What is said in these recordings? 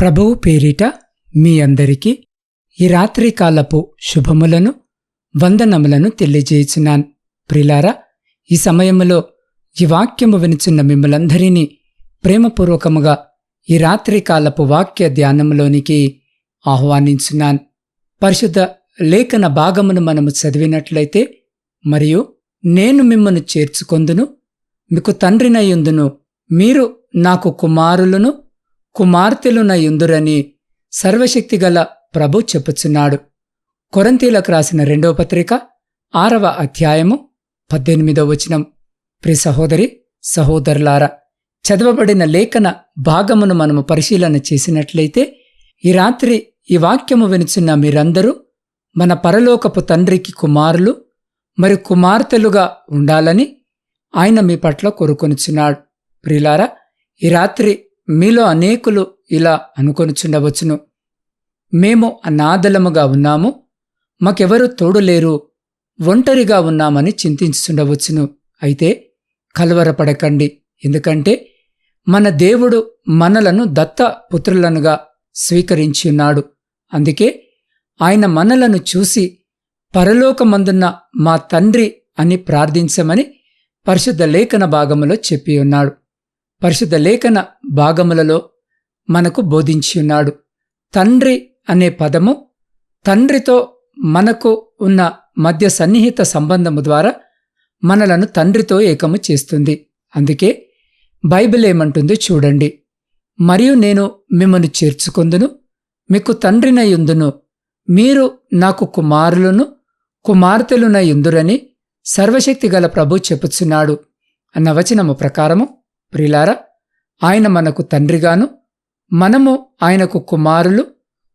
ప్రభువు పేరిట మీ అందరికీ ఈ రాత్రికాలపు శుభములను వందనములను తెలియజేయుచున్నాను. ప్రిలారా ఈ సమయములో ఈ వాక్యము వినుచున్న మిమ్మలందరినీ ప్రేమపూర్వకముగా ఈ రాత్రికాలపు వాక్య ధ్యానములోనికి ఆహ్వానించున్నాను. పరిశుద్ధ లేఖన భాగమును మనము చదివినట్లయితే మరియు నేను మిమ్మను చేర్చుకొందును మీకు తండ్రినయుందును మీరు నాకు కుమారులను కుమార్తెలున యుందురని సర్వశక్తిగల ప్రభు చెప్పుచున్నాడు. కొరంతీలకు రాసిన రెండవ పత్రిక ఆరవ అధ్యాయము పద్దెనిమిదవ వచనం. ప్రి సహోదరి సహోదరులారా చదవబడిన లేఖన భాగమును మనము పరిశీలన చేసినట్లయితే ఈ రాత్రి ఈ వాక్యము వినుచున్న మీరందరూ మన పరలోకపు తండ్రికి కుమారులు మరి కుమార్తెలుగా ఉండాలని ఆయన మీ పట్ల కోరుకొనుచున్నాడు. ప్రిలారా ఈ రాత్రి మీలో అనేకులు ఇలా అనుకొనుచుండవచ్చును. మేము అనాథలముగా ఉన్నాము. మాకెవరూ తోడులేరు. ఒంటరిగా ఉన్నామని చింతించుండవచ్చును అయితే కలవరపడకండి. ఎందుకంటే మన దేవుడు మనలను దత్త పుత్రులనుగా స్వీకరించి ఉన్నాడు అందుకే ఆయన మనలను చూసి పరలోకమందున్న మా తండ్రి అని ప్రార్థించమని పరిశుద్ధ లేఖన భాగములో చెప్పి ఉన్నాడు పరిశుద్ధ లేఖన భాగములలో మనకు బోధించి ఉన్నాడు. తండ్రి అనే పదము తండ్రితో మనకు ఉన్న మధ్య సన్నిహిత సంబంధము ద్వారా మనలను తండ్రితో ఏకము చేస్తుంది. అందుకే బైబిల్ ఏమంటుందో చూడండి. మరియు నేను మిమ్మను చేర్చుకొందును మీకు తండ్రినయుందును మీరు నాకు కుమారులను కుమార్తెలునయుందురని సర్వశక్తి గల ప్రభు చెప్పుచున్నాడు. అన్న వచనము ప్రకారము ప్రిలారా ఆయన మనకు తండ్రిగాను మనము ఆయనకు కుమారులు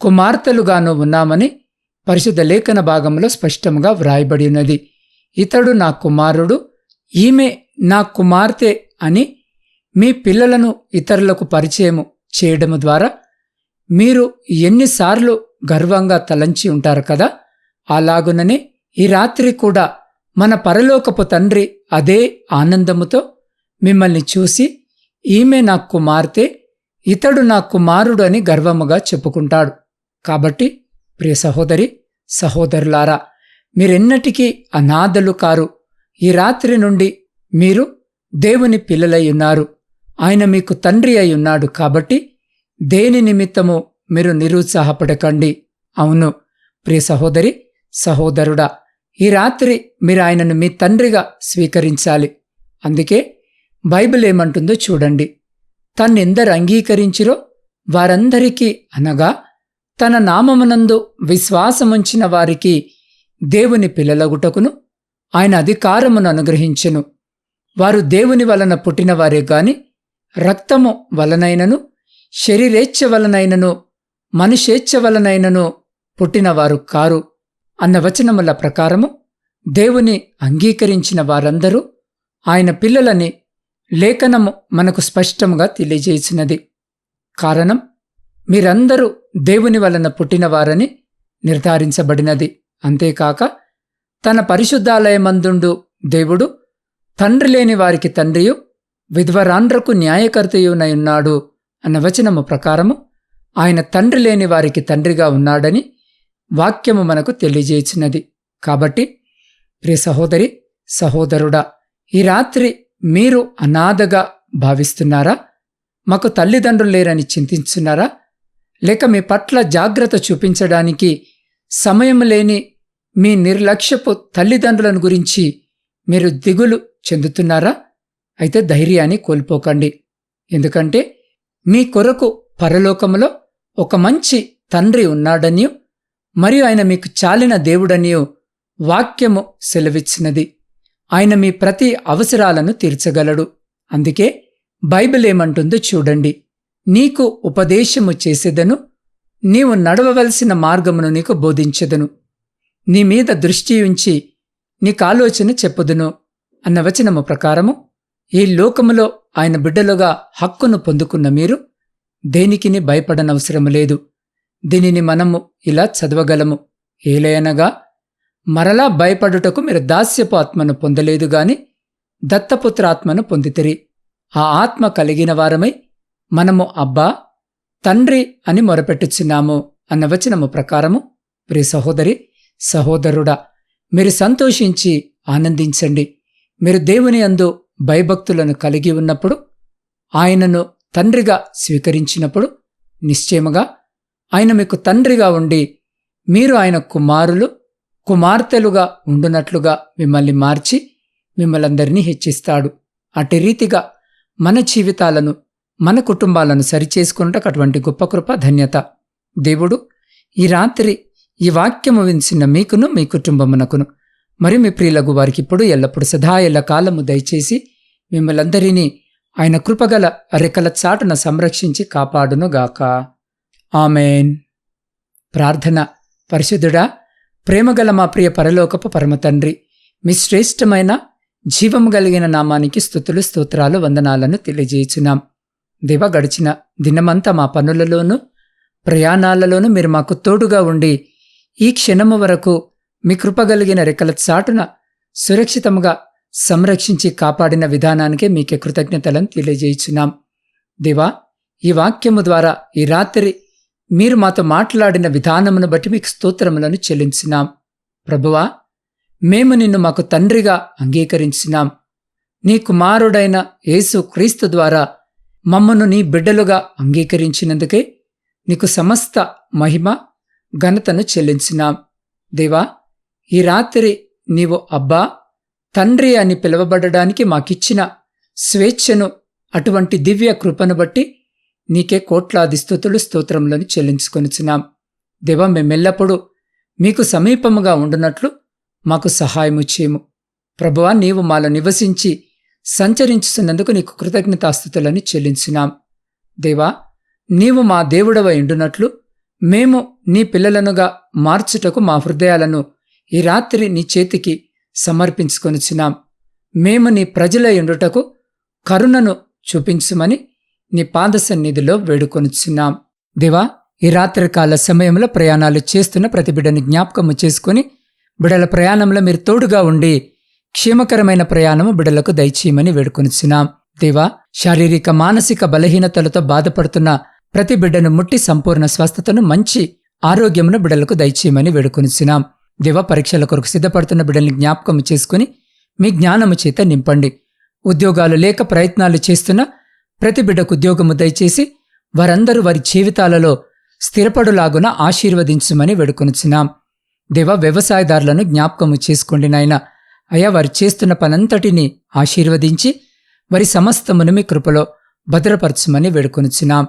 కుమార్తెలుగాను ఉన్నామని పరిశుద్ధ లేఖన భాగంలో స్పష్టంగా వ్రాయబడి ఉన్నది. ఇతడు నా కుమారుడు ఈమె నా కుమార్తె అని మీ పిల్లలను ఇతరులకు పరిచయము చేయడము ద్వారా మీరు ఎన్నిసార్లు గర్వంగా తలంచి ఉంటారు కదా? అలాగుననే ఈ రాత్రి కూడా మన పరలోకపు తండ్రి అదే ఆనందముతో మిమ్మల్ని చూసి ఈమె నా కుమార్తె ఇతడు నా కుమారుడు అని గర్వముగా చెప్పుకుంటాడు. కాబట్టి ప్రియ సహోదరి సహోదరులారా మీరెన్నటికీ అనాథలు కారు. ఈ రాత్రి నుండి మీరు దేవుని పిల్లలై ఉన్నారు. ఆయన మీకు తండ్రి అయి ఉన్నాడు కాబట్టి దేని నిమిత్తము మీరు నిరుత్సాహపడకండి. అవును ప్రియ సహోదరి సహోదరుడా ఈ రాత్రి మీరు ఆయనను మీ తండ్రిగా స్వీకరించాలి. అందుకే బైబిల్ ఏమంటుందో చూడండి. తన్నెందరు అంగీకరించిరో వారందరికీ అనగా తన నామమునందు విశ్వాసముంచిన వారికి దేవుని పిల్లలగుటకును ఆయన అధికారమును అనుగ్రహించెను. వారు దేవుని వలన పుట్టినవారే గాని రక్తము వలనైనను శరీరేచ్ఛ వలనైనను మనుషేచ్ఛ వలనైనను పుట్టినవారు కారు. అన్న వచనముల ప్రకారము దేవుని అంగీకరించిన వారందరూ ఆయన పిల్లలని లేఖనము మనకు స్పష్టంగా తెలియజేసినది. కారణం మీరందరూ దేవుని వలన పుట్టినవారని నిర్ధారించబడినది. అంతేకాక తన పరిశుద్ధాలయమందుండు దేవుడు తండ్రి లేని వారికి తండ్రియు విధ్వరాండ్రకు న్యాయకర్తయునయున్నాడు అన్న వచనము ప్రకారము ఆయన తండ్రి లేని వారికి తండ్రిగా ఉన్నాడని వాక్యము మనకు తెలియజేసినది. కాబట్టి ప్రియ సహోదరి సహోదరుడా ఈ రాత్రి మీరు అనాథగా భావిస్తున్నారా? మాకు తల్లిదండ్రులు లేరని చింతిస్తున్నారా? లేక మీ పట్ల జాగ్రత్త చూపించడానికి సమయం లేని మీ నిర్లక్ష్యపు తల్లిదండ్రులను గురించి మీరు దిగులు చెందుతున్నారా? అయితే ధైర్యాన్ని కోల్పోకండి. ఎందుకంటే మీ కొరకు పరలోకములో ఒక మంచి తండ్రి ఉన్నాడనియు మరియు ఆయన మీకు చాలిన దేవుడనియు వాక్యము సెలవిచ్చినది. ఆయన మీ ప్రతి అవసరాలను తీర్చగలడు. అందుకే బైబిల్ ఏమంటుందో చూడండి. నీకు ఉపదేశము చేసేదను నీవు నడవవలసిన మార్గమును నీకు బోధించెదను. నీ మీద దృష్టి ఉంచి నీకాలోచన చెప్పుదును అన్న వచనము ప్రకారము ఈ లోకములో ఆయన బిడ్డలుగా హక్కును పొందుకున్న మీరు దేనికిని భయపడనవసరము లేదు. దీనిని మనము ఇలా చదవగలము. ఏలయనగా మరలా భయపడుటకు మీరు దాస్యపు ఆత్మను పొందలేదు గాని దత్తపుత్రాత్మను పొందితిరి. ఆ ఆత్మ కలిగిన వారమై మనము అబ్బా తండ్రి అని మొరపెట్టుచున్నాము అన్న వచనము ప్రకారము ప్రియ సహోదరి సహోదరుడా మీరు సంతోషించి ఆనందించండి. మీరు దేవుని అందు భయభక్తులను కలిగి ఉన్నప్పుడు ఆయనను తండ్రిగా స్వీకరించినప్పుడు నిశ్చయముగా ఆయన మీకు తండ్రిగా ఉండి మీరు ఆయన కుమారులు కుమార్తెలుగా ఉండునట్లుగా మిమ్మల్ని మార్చి మిమ్మలందరినీ హెచ్చిస్తాడు. అటు రీతిగా మన జీవితాలను మన కుటుంబాలను సరిచేసుకుంటకు అటువంటి గొప్ప కృప ధన్యత. దేవుడు ఈ రాత్రి ఈ వాక్యము వినిసిన మీకును మీ కుటుంబమునకును మరి మీ ప్రియులకు వారికి ఇప్పుడు ఎల్లప్పుడు సదా ఎల్ల కాలము దయచేసి మిమ్మలందరినీ ఆయన కృపగల రెక్కల చాటున సంరక్షించి కాపాడునుగాక. ఆమెన్. ప్రార్థన పరిశుద్ధుడా ప్రేమగల మా ప్రియ పరలోకపు పరమ తండ్రి మీ శ్రేష్టమైన జీవము కలిగిన నామానికి స్థుతులు స్తోత్రాలు వందనాలను తెలియజేయుచున్నాం. దివ గడిచిన దినమంతా మా పనులలోనూ ప్రయాణాలలోనూ మీరు మాకు తోడుగా ఉండి ఈ క్షణము వరకు మీ కృపగలిగిన రెక్కల చాటున సురక్షితంగా సంరక్షించి కాపాడిన విధానానికే మీకే కృతజ్ఞతలను తెలియజేయుచున్నాం. దివా ఈ వాక్యము ద్వారా ఈ రాత్రి మీరు మాతో మాట్లాడిన విధానమును బట్టి మీకు స్తోత్రములను చెల్లించినాం. ప్రభువా మేము నిన్ను మాకు తండ్రిగా అంగీకరించినాం. నీ కుమారుడైన యేసు క్రీస్తు ద్వారా మమ్మను నీ బిడ్డలుగా అంగీకరించినందుకే నీకు సమస్త మహిమ ఘనతను చెల్లించినాం. దేవా ఈ రాత్రి నీవు అబ్బా తండ్రి అని పిలువబడడానికి మాకిచ్చిన స్వేచ్ఛను అటువంటి దివ్య కృపను బట్టి నీకే కోట్లాది స్థుతులు స్తోత్రములను చెల్లించుకొనిచున్నాం. దేవా మేమెల్లప్పుడూ మీకు సమీపముగా ఉండునట్లు మాకు సహాయము చేయము. ప్రభువా నీవు మాలో నివసించి సంచరించుతున్నందుకు నీకు కృతజ్ఞతాస్థుతులని చెల్లించున్నాం. దేవా నీవు మా దేవుడవ ఎండునట్లు మేము నీ పిల్లలనుగా మార్చుటకు మా హృదయాలను ఈ రాత్రి నీ చేతికి సమర్పించుకొనిచున్నాం. మేము నీ ప్రజల ఎండుటకు కరుణను చూపించుమని నీ పాద సన్నిధిలో వేడుకొనుచున్నాం. దేవా ఈ రాత్రికాల సమయంలో ప్రయాణాలు చేస్తున్న ప్రతి బిడ్డని జ్ఞాపకము చేసుకుని బిడల ప్రయాణంలో మీరు తోడుగా ఉండి క్షేమకరమైన ప్రయాణము బిడలకు దయచేయమని వేడుకొనిచున్నాం. దేవా శారీరక మానసిక బలహీనతలతో బాధపడుతున్న ప్రతి బిడ్డను ముట్టి సంపూర్ణ స్వస్థతను మంచి ఆరోగ్యమును బిడలకు దయచేయమని వేడుకొనిచున్నాం. దేవ పరీక్షల కొరకు సిద్ధపడుతున్న బిడ్డల్ని జ్ఞాపకం చేసుకుని మీ జ్ఞానము చేత నింపండి. ఉద్యోగాలు లేక ప్రయత్నాలు చేస్తున్న ప్రతి బిడ్డకు ఉద్యోగము దయచేసి వారందరూ వారి జీవితాలలో స్థిరపడులాగున ఆశీర్వదించుమని వేడుకొనుచున్నాం. దేవ వ్యవసాయదారులను జ్ఞాపకము చేసుకోండి నాయన. అయా వారు చేస్తున్న పనంతటిని ఆశీర్వదించి వారి సమస్తమును మీ కృపలో భద్రపరచుమని వేడుకొనుచున్నాం.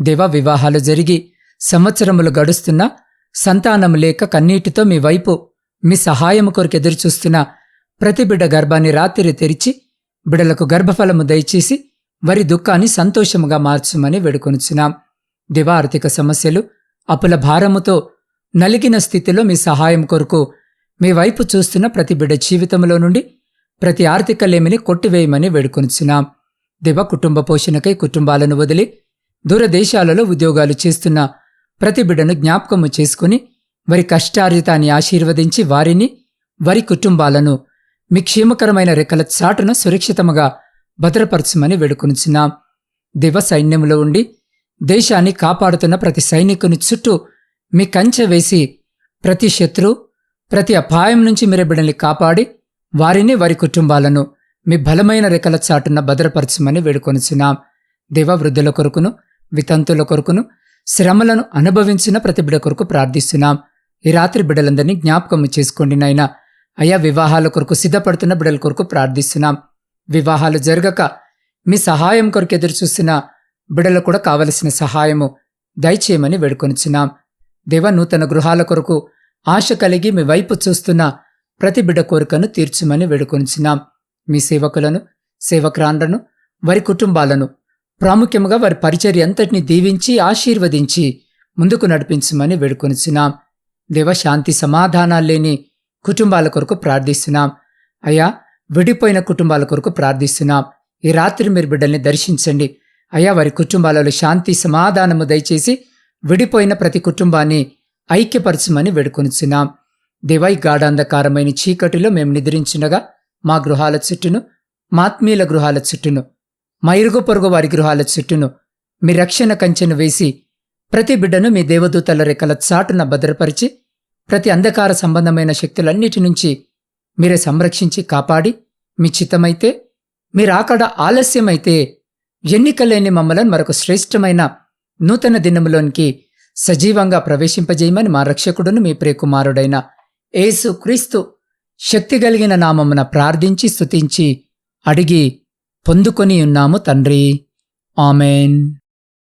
దేవ వివాహాలు జరిగి సంవత్సరములు గడుస్తున్న సంతానము లేక కన్నీటితో మీ వైపు మీ సహాయము కొరకు ఎదురుచూస్తున్న ప్రతి బిడ్డ గర్భాన్ని రాత్రి తెరిచి బిడలకు గర్భఫలము దయచేసి వారి దుఃఖాన్ని సంతోషముగా మార్చుమని వేడుకొనుచున్నాం. దివ ఆర్థిక సమస్యలు అప్పుల భారముతో నలిగిన స్థితిలో మీ సహాయం కొరకు మీ వైపు చూస్తున్న ప్రతి బిడ్డ జీవితంలో నుండి ప్రతి ఆర్థిక లేమిని కొట్టివేయమని వేడుకొనుచున్నాం. దివ కుటుంబ పోషణకై కుటుంబాలను వదిలి దూరదేశాలలో ఉద్యోగాలు చేస్తున్న ప్రతి బిడ్డను జ్ఞాపకము చేసుకుని వారి కష్టార్జితాన్ని ఆశీర్వదించి వారిని వారి కుటుంబాలను మీ క్షేమకరమైన రెక్కల చాటున సురక్షితముగా భద్రపరచమని వేడుకొనిచిన దివ సైన్యంలో ఉండి దేశాన్ని కాపాడుతున్న ప్రతి సైనికుని చుట్టూ మీ కంచె వేసి ప్రతి శత్రు ప్రతి అపాయం నుంచి మీరు బిడ్డల్ని కాపాడి వారిని వారి కుటుంబాలను మీ బలమైన రెక్కల చాటున భద్రపరచమని వేడుకొనిచున్నాం. దేవ వృద్ధుల కొరకును వితంతుల కొరకును శ్రమలను అనుభవించిన ప్రతి బిడ్డ కొరకు ప్రార్థిస్తున్నాం. ఈ రాత్రి బిడ్డలందరినీ జ్ఞాపకం చేసుకోండి నాయనా. అయా వివాహాల కొరకు సిద్ధపడుతున్న బిడ్డల కొరకు ప్రార్థిస్తున్నాం. వివాహాలు జరగక మీ సహాయం కొరకు ఎదురు చూస్తున్న బిడలకు కూడా కావలసిన సహాయము దయచేయమని వేడుకొనిచున్నాం. దేవ నూతన గృహాల కొరకు ఆశ కలిగి మీ వైపు చూస్తున్న ప్రతి బిడ్డ కోరికను తీర్చుమని వేడుకొనిచున్నాం. మీ సేవకులను సేవక్రాండ్లను వారి కుటుంబాలను ప్రాముఖ్యముగా వారి పరిచర్య అంతటిని దీవించి ఆశీర్వదించి ముందుకు నడిపించమని వేడుకొనిచున్నాం. దేవ శాంతి సమాధానాలు లేని కుటుంబాల కొరకు ప్రార్థిస్తున్నాం. అయ్యా విడిపోయిన కుటుంబాల కొరకు ప్రార్థిస్తున్నాం. ఈ రాత్రి మీరు బిడ్డల్ని దర్శించండి. అయ్యా వారి కుటుంబాలలో శాంతి సమాధానము దయచేసి విడిపోయిన ప్రతి కుటుంబాన్ని ఐక్యపరచమని వేడుకొనిచున్నాం. దేవై గాఢాంధకారమైన చీకటిలో మేము నిద్రించుండగా మా గృహాల చుట్టూను మాత్మీయుల గృహాల చుట్టూను మా ఇరుగు పొరుగు వారి గృహాల చుట్టూను మీ రక్షణ కంచెను వేసి ప్రతి బిడ్డను మీ దేవదూతల రెక్కల చాటున భద్రపరిచి ప్రతి అంధకార సంబంధమైన శక్తులన్నిటి నుంచి మీరే సంరక్షించి కాపాడి మీ చిత్తమైతే మీరాకడ ఆలస్యమైతే ఎన్నికలేని మమ్మలను మరొక శ్రేష్టమైన నూతన దినములోనికి సజీవంగా ప్రవేశింపజేయమని మా రక్షకుడును మీ ప్రియకుమారుడైన యేసు క్రీస్తు శక్తి కలిగిన నామమున ప్రార్థించి స్తుతించి అడిగి పొందుకొని ఉన్నాము తండ్రి. ఆమెన్.